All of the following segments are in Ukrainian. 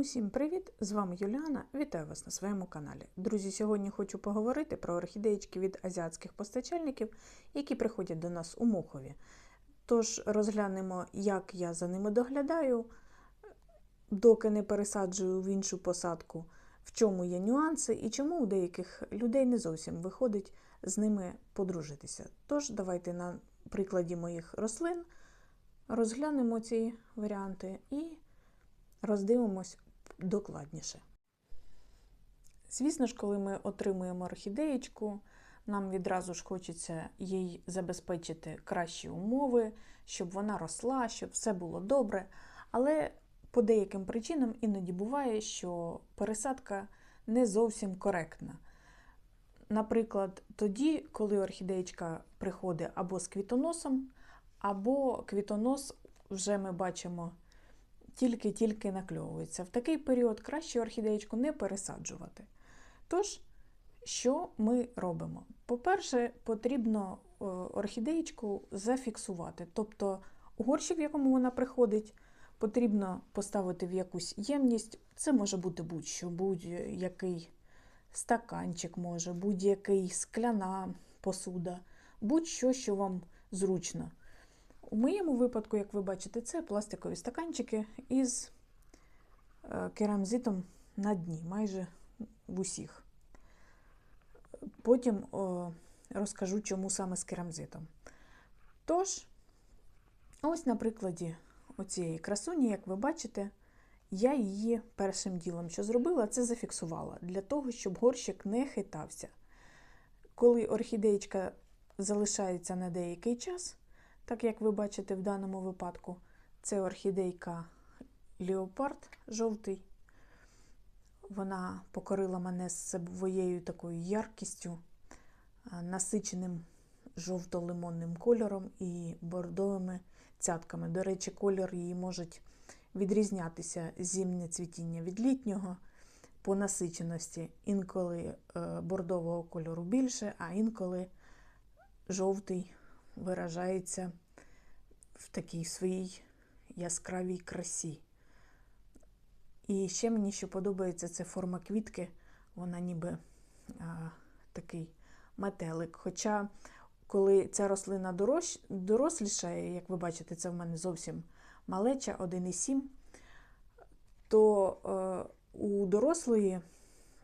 Усім привіт! З вами Юліана. Вітаю вас на своєму каналі. Друзі, сьогодні хочу поговорити про орхідеєчки від азіатських постачальників, які приходять до нас у Мохові. Тож розглянемо, як я за ними доглядаю, доки не пересаджую в іншу посадку, в чому є нюанси і чому у деяких людей не зовсім виходить з ними подружитися. Тож, давайте на прикладі моїх рослин розглянемо ці варіанти і роздивимось докладніше. Звісно ж, коли ми отримуємо орхідеєчку, нам відразу ж хочеться їй забезпечити кращі умови, щоб вона росла, щоб все було добре. Але по деяким причинам іноді буває, що пересадка не зовсім коректна. Наприклад, тоді, коли орхідеєчка приходить або з квітоносом, або квітонос вже ми бачимо тільки-тільки накльовується. В такий період краще орхідеєчку не пересаджувати. Тож, що ми робимо? По-перше, потрібно е, орхідеєчку зафіксувати. Тобто горщик, в якому вона приходить, потрібно поставити в якусь ємність. Це може бути будь-що, будь-який стаканчик, може, будь-який скляна посуда, будь-що, що вам зручно. У моєму випадку, як ви бачите, це пластикові стаканчики із е, керамзитом на дні, майже в усіх. Потім розкажу, чому саме з керамзитом. Тож, ось на прикладі оцієї красуні, як ви бачите, я її першим ділом, що зробила, це зафіксувала для того, щоб горщик не хитався. Коли орхідеєчка залишається на деякий час, так як ви бачите в даному випадку, це орхідейка Леопард жовтий. Вона покорила мене своєю такою яркістю, насиченим жовто-лимонним кольором і бордовими цятками. До речі, кольор її можуть відрізнятися зімне цвітіння від літнього по насиченості. Інколи е, бордового кольору більше, а інколи жовтий виражається в такій своїй яскравій красі. І ще мені що подобається, це форма квітки, вона ніби а, такий метелик. Хоча, коли ця рослина дорож, дорослішає, як ви бачите, це в мене зовсім малеча 1,7, то е, у дорослої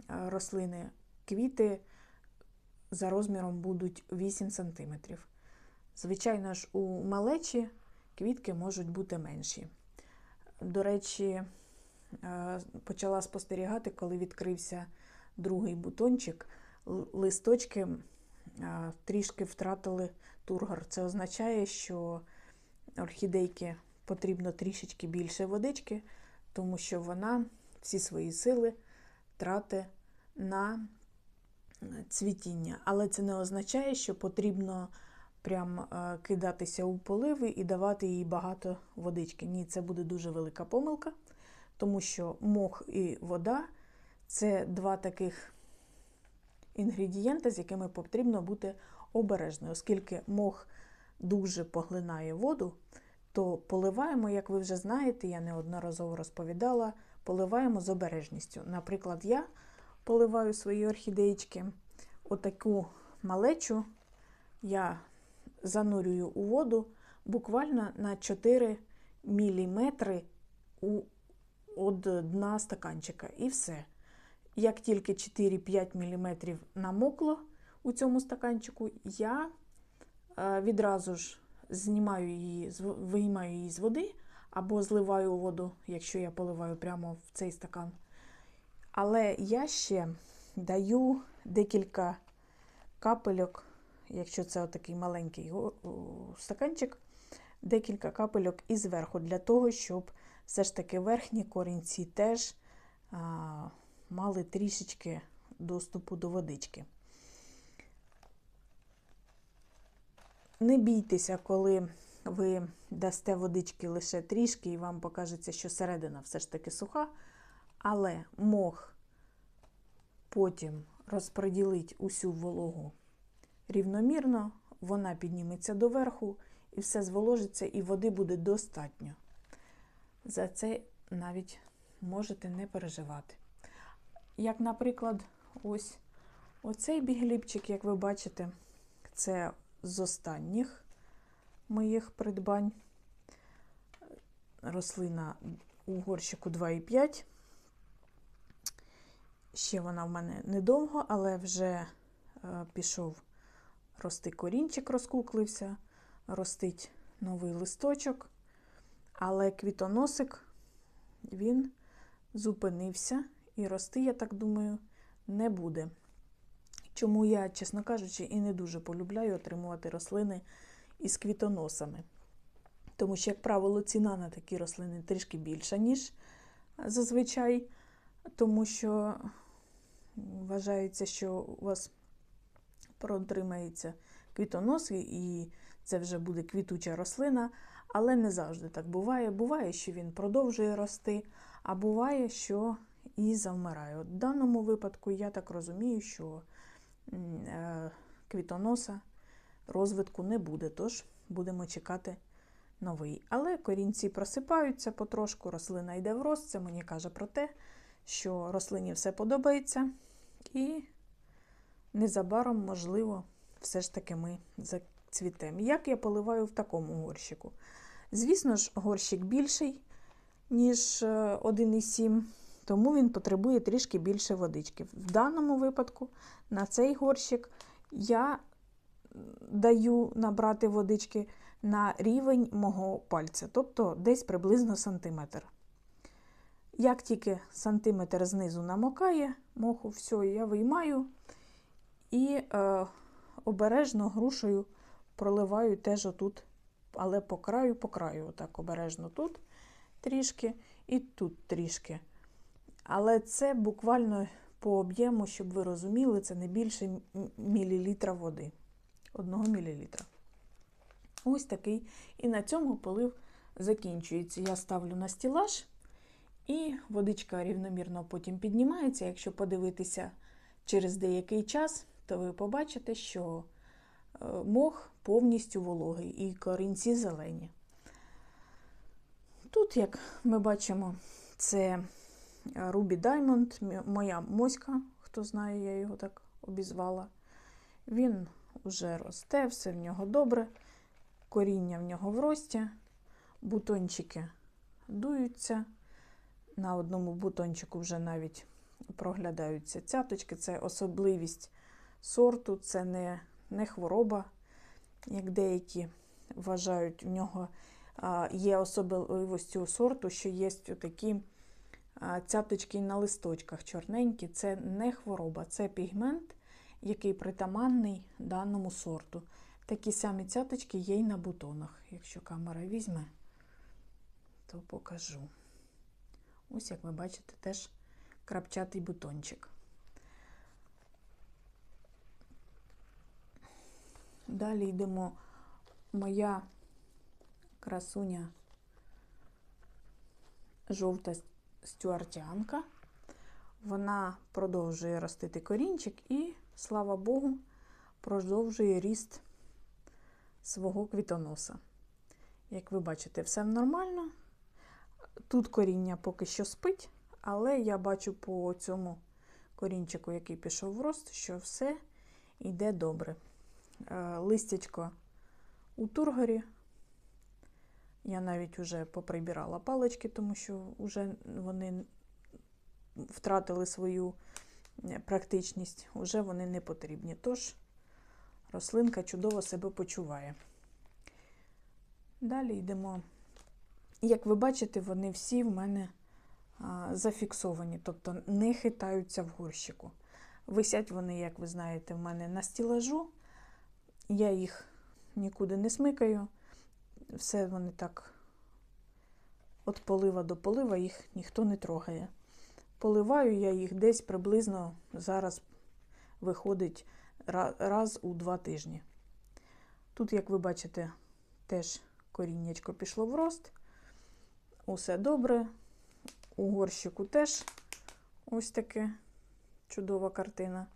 рослини квіти за розміром будуть 8 см. Звичайно ж, у малечі квітки можуть бути менші. До речі, е, почала спостерігати, коли відкрився другий бутончик, листочки е, трішки втратили тургор. Це означає, що орхідейки потрібно трішечки більше водички, тому що вона всі свої сили тратить на цвітіння. Але це не означає, що потрібно прям е, кидатися у поливи і давати їй багато водички. Ні, це буде дуже велика помилка, тому що мох і вода це два таких інгредієнти, з якими потрібно бути обережною, оскільки мох дуже поглинає воду, то поливаємо, як ви вже знаєте, я неодноразово розповідала, поливаємо з обережністю. Наприклад, я поливаю свої орхідеєчки, отаку малечу я занурюю у воду буквально на 4 мм від дна стаканчика. І все. Як тільки 4-5 мм намокло у цьому стаканчику, я е, відразу ж знімаю її, виймаю її з води або зливаю воду, якщо я поливаю прямо в цей стакан. Але я ще даю декілька капельок якщо це такий маленький стаканчик, декілька капельок і зверху, для того, щоб все ж таки верхні корінці теж а, мали трішечки доступу до водички. Не бійтеся, коли ви дасте водички лише трішки, і вам покажеться, що середина все ж таки суха, але мох потім розподілить усю вологу рівномірно, вона підніметься доверху і все зволожиться, і води буде достатньо. За це навіть можете не переживати. Як, наприклад, ось оцей бігліпчик, як ви бачите, це з останніх моїх придбань. Рослина у горщику 2,5. Ще вона в мене недовго, але вже е, пішов рости корінчик, розкуклився, ростить новий листочок. Але квітоносик він зупинився і рости, я так думаю, не буде. Чому я, чесно кажучи, і не дуже полюбляю отримувати рослини із квітоносами. Тому що, як правило, ціна на такі рослини трішки більша, ніж зазвичай, тому що вважається, що у вас протримається квітонос, і це вже буде квітуча рослина, але не завжди так буває. Буває, що він продовжує рости, а буває, що і завмирає. От в даному випадку я так розумію, що е, квітоноса розвитку не буде, тож будемо чекати новий. Але корінці просипаються потрошку, рослина йде в рост. Це мені каже про те, що рослині все подобається, і незабаром, можливо, все ж таки ми зацвітемо. Як я поливаю в такому горщику? Звісно ж, горщик більший, ніж 1,7, тому він потребує трішки більше водички. В даному випадку на цей горщик я даю набрати водички на рівень мого пальця, тобто десь приблизно сантиметр. Як тільки сантиметр знизу намокає, моху, все, я виймаю і е, обережно грушею проливаю теж отут, але по краю, по краю, отак обережно тут трішки і тут трішки. Але це буквально по об'єму, щоб ви розуміли, це не більше мілілітра води. Одного мілілітра. Ось такий. І на цьому полив закінчується. Я ставлю на стілаж, і водичка рівномірно потім піднімається. Якщо подивитися через деякий час, то ви побачите, що е, мох повністю вологий і корінці зелені. Тут, як ми бачимо, це Ruby Diamond, моя моська, хто знає, я його так обізвала. Він вже росте, все в нього добре, коріння в нього в рості, бутончики дуються. На одному бутончику вже навіть проглядаються цяточки. Це особливість сорту, це не, не хвороба, як деякі вважають, в нього є особливістю сорту, що є такі цяточки на листочках чорненькі. Це не хвороба, це пігмент, який притаманний даному сорту. Такі самі цяточки є й на бутонах. Якщо камера візьме, то покажу. Ось, як ви бачите, теж крапчатий бутончик. Далі йдемо моя красуня жовта стюартянка. Вона продовжує ростити корінчик і, слава Богу, продовжує ріст свого квітоноса. Як ви бачите, все нормально. Тут коріння поки що спить, але я бачу по цьому корінчику, який пішов в рост, що все йде добре. Е, листячко у тургорі. Я навіть вже поприбирала палички, тому що вже вони втратили свою практичність, вже вони не потрібні. Тож рослинка чудово себе почуває. Далі йдемо. Як ви бачите, вони всі в мене зафіксовані, тобто не хитаються в горщику. Висять вони, як ви знаєте, в мене на стілажу. Я їх нікуди не смикаю. Все вони так від полива до полива їх ніхто не трогає. Поливаю я їх десь приблизно зараз виходить раз у два тижні. Тут, як ви бачите, теж коріннячко пішло в рост. Усе добре. У горщику теж ось таке чудова картина.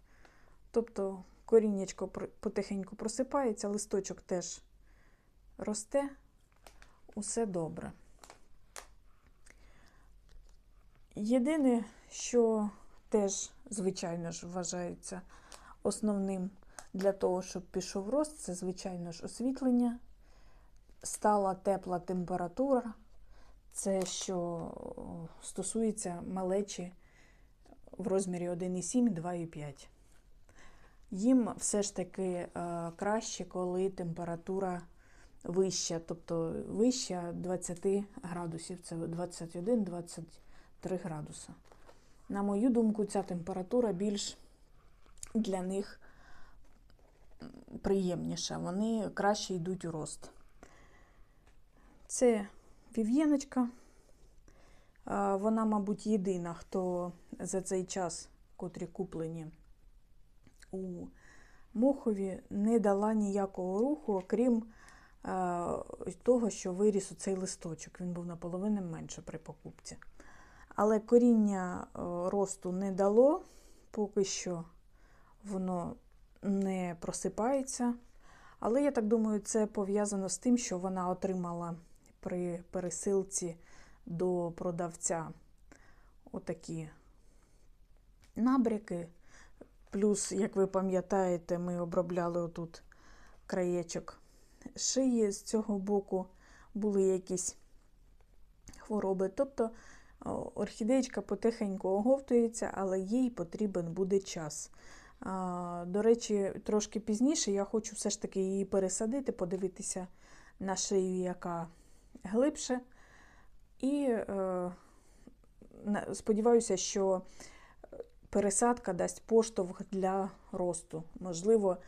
Тобто коріннячко потихеньку просипається, листочок теж росте, усе добре. Єдине, що теж, звичайно ж, вважається основним для того, щоб пішов рост, це, звичайно ж, освітлення, стала тепла температура. Це що стосується малечі в розмірі 1,7, 2,5. Їм все ж таки е, краще, коли температура вища, тобто вища 20 градусів, це 21-23 градуса. На мою думку, ця температура більш для них приємніша. Вони краще йдуть у рост. Це вів'єночка. Вона, мабуть, єдина, хто за цей час, котрі куплені у Мохові, не дала ніякого руху, окрім а, того, що виріс оцей листочок. Він був наполовину менше при покупці. Але коріння е, росту не дало, поки що воно не просипається. Але я так думаю, це пов'язано з тим, що вона отримала при пересилці до продавця отакі набряки. Плюс, як ви пам'ятаєте, ми обробляли отут краєчок шиї з цього боку, були якісь хвороби. Тобто орхідеєчка потихеньку оговтується, але їй потрібен буде час. До речі, трошки пізніше я хочу все ж таки її пересадити, подивитися на шию, яка глибше. І е, сподіваюся, що пересадка дасть поштовх для росту. Можливо,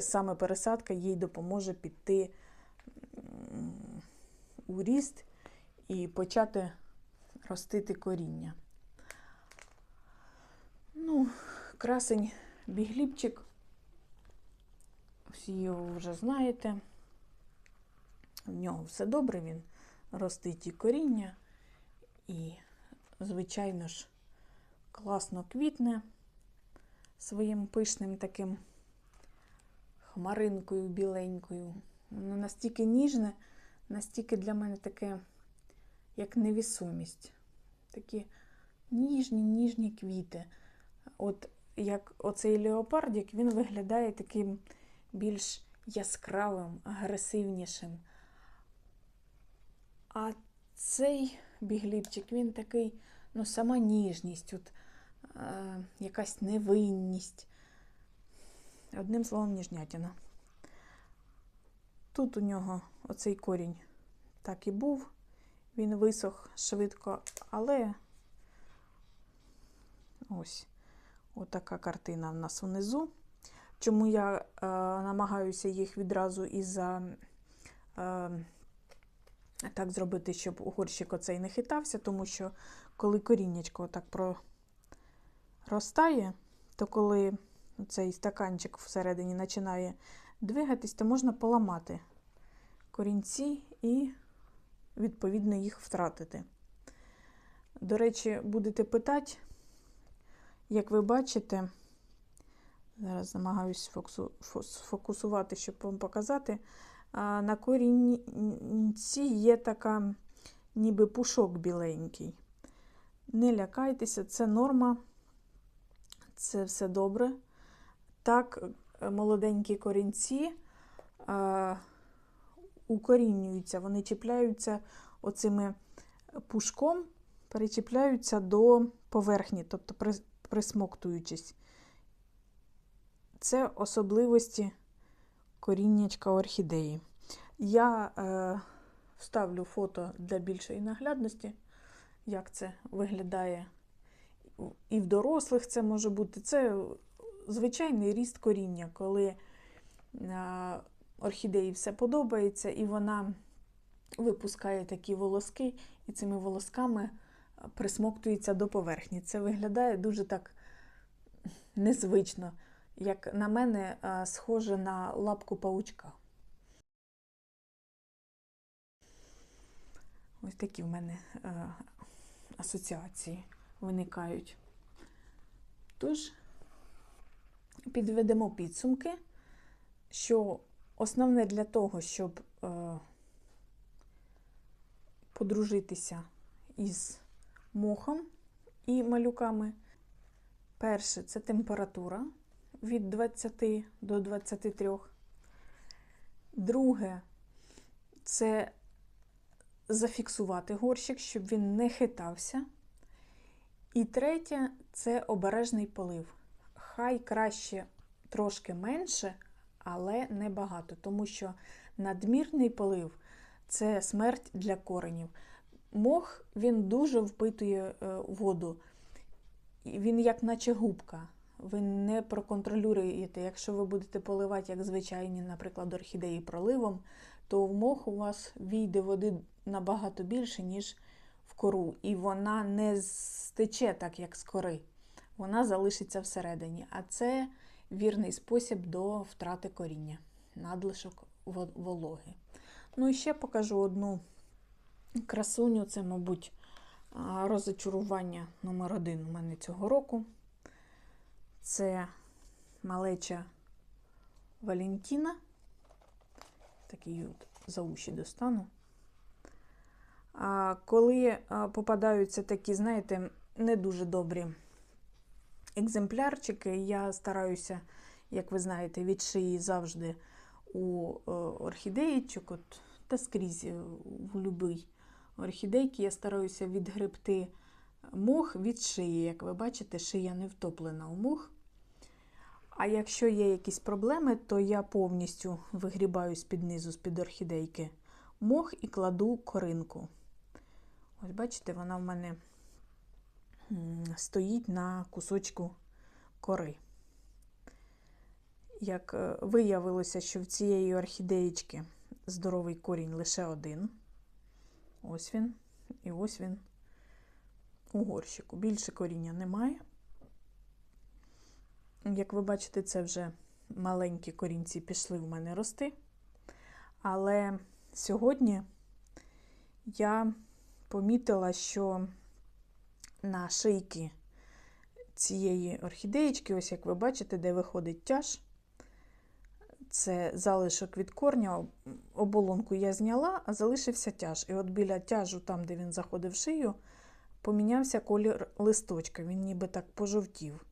саме пересадка їй допоможе піти у ріст і почати ростити коріння. Ну, красень бігліпчик. Всі його вже знаєте. В нього все добре, він ростить і коріння, і, звичайно ж, класно квітне своїм пишним таким хмаринкою біленькою. Воно настільки ніжне, настільки для мене таке, як невісомість. Такі ніжні, ніжні квіти. От як оцей леопардик, він виглядає таким більш яскравим, агресивнішим. А цей бігліпчик, він такий, ну, сама ніжність, от, якась невинність. Одним словом, ніжнятина. Тут у нього оцей корінь так і був. Він висох швидко, але ось отака картина в нас внизу. Чому я е, намагаюся їх відразу із-за е, так зробити, щоб горщик оцей не хитався, тому що коли коріннячко отак проростає, то коли цей стаканчик всередині починає двигатись, то можна поламати корінці і, відповідно, їх втратити. До речі, будете питати, як ви бачите, зараз намагаюся фокусу- сфокусувати, щоб вам показати. На корінці є така ніби пушок біленький. Не лякайтеся, це норма, це все добре. Так, е, молоденькі корінці а, укорінюються, вони чіпляються оцими пушком, перечіпляються до поверхні, тобто при- присмоктуючись. Це особливості коріннячка орхідеї. Я е, вставлю фото для більшої наглядності, як це виглядає. І в дорослих це може бути. Це звичайний ріст коріння, коли е, орхідеї все подобається, і вона випускає такі волоски, і цими волосками присмоктується до поверхні. Це виглядає дуже так незвично. Як на мене, е, схоже на лапку паучка. Ось такі в мене е, асоціації виникають. Тож, підведемо підсумки, що основне для того, щоб е, подружитися із мохом, і малюками. Перше це температура від 20 до 23. Друге це зафіксувати горщик, щоб він не хитався. І третє це обережний полив. Хай краще трошки менше, але не багато, тому що надмірний полив це смерть для коренів. Мох він дуже впитує е, воду, він як наче губка. Ви не проконтролюєте. Якщо ви будете поливати, як звичайні, наприклад, орхідеї проливом, то в мох у вас війде води набагато більше, ніж кору. І вона не стече так, як з кори. Вона залишиться всередині. А це вірний спосіб до втрати коріння, надлишок вологи. Ну і ще покажу одну красуню. Це, мабуть, розочарування номер один у мене цього року. Це малеча Валентіна. Такий от за уші достану. Коли попадаються такі, знаєте, не дуже добрі екземплярчики, я стараюся, як ви знаєте, від шиї завжди у е, орхідеїчок, от, та скрізь е, в будь-якій орхідейки я стараюся відгребти мох від шиї. Як ви бачите, шия не втоплена у мох. А якщо є якісь проблеми, то я повністю вигрібаю з-під низу, з-під орхідейки мох і кладу коринку. Ось бачите, вона в мене стоїть на кусочку кори. Як е, виявилося, що в цієї орхідеєчки здоровий корінь лише один. Ось він. І ось він у горщику. Більше коріння немає. Як ви бачите, це вже маленькі корінці пішли в мене рости. Але сьогодні я помітила, що на шийки цієї орхідеєчки, ось як ви бачите, де виходить тяж, це залишок від корня, оболонку я зняла, а залишився тяж. І от біля тяжу, там, де він заходив в шию, помінявся колір листочка, він ніби так пожовтів.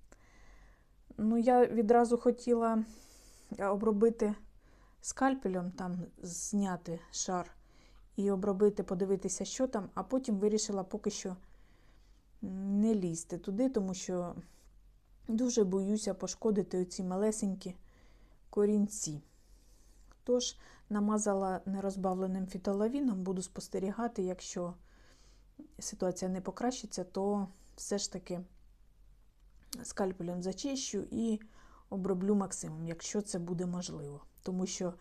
Ну, я відразу хотіла обробити скальпелем, там зняти шар і обробити, подивитися, що там, а потім вирішила поки що не лізти туди, тому що дуже боюся пошкодити оці малесенькі корінці. Тож намазала нерозбавленим фітолавіном, буду спостерігати, якщо ситуація не покращиться, то все ж таки скальпелем зачищу і оброблю максимум, якщо це буде можливо. Тому що,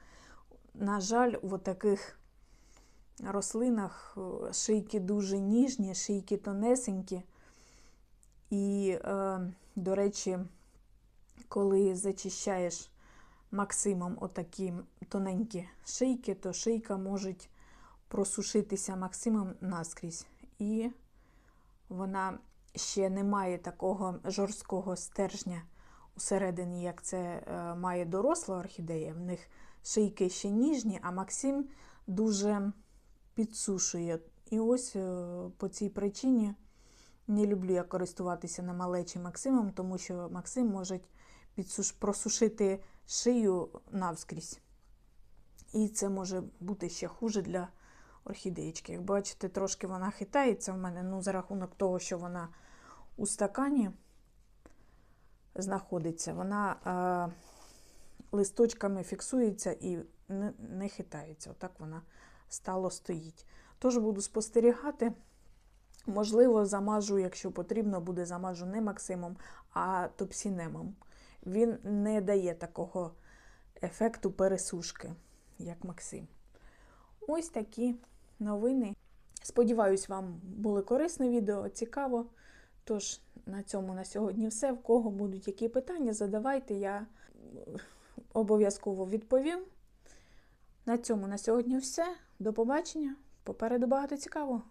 на жаль, в таких рослинах е, шийки дуже ніжні, шийки тонесенькі. І, е, до речі, коли зачищаєш максимум отакі тоненькі шийки, то шийка може просушитися максимум наскрізь. І вона ще не має такого жорсткого стержня усередині, як це е, має доросла орхідея. В них шийки ще ніжні, а Максим дуже підсушує. І ось е, по цій причині не люблю я користуватися на малечі Максимом, тому що Максим може підсуш... просушити шию навскрізь. І це може бути ще хуже для орхідеєчки. Як бачите, трошки вона хитається в мене, ну, за рахунок того, що вона у стакані знаходиться, вона е, листочками фіксується і не, не хитається. Отак вона стало стоїть. Тож буду спостерігати. Можливо, замажу, якщо потрібно, буде замажу не Максимом, а топсінемом. Він не дає такого ефекту пересушки, як Максим. Ось такі новини. Сподіваюсь, вам було корисне відео, цікаво. Тож, на цьому на сьогодні все. В кого будуть які питання, задавайте, я обов'язково відповім. На цьому на сьогодні все. До побачення. Попереду багато цікавого.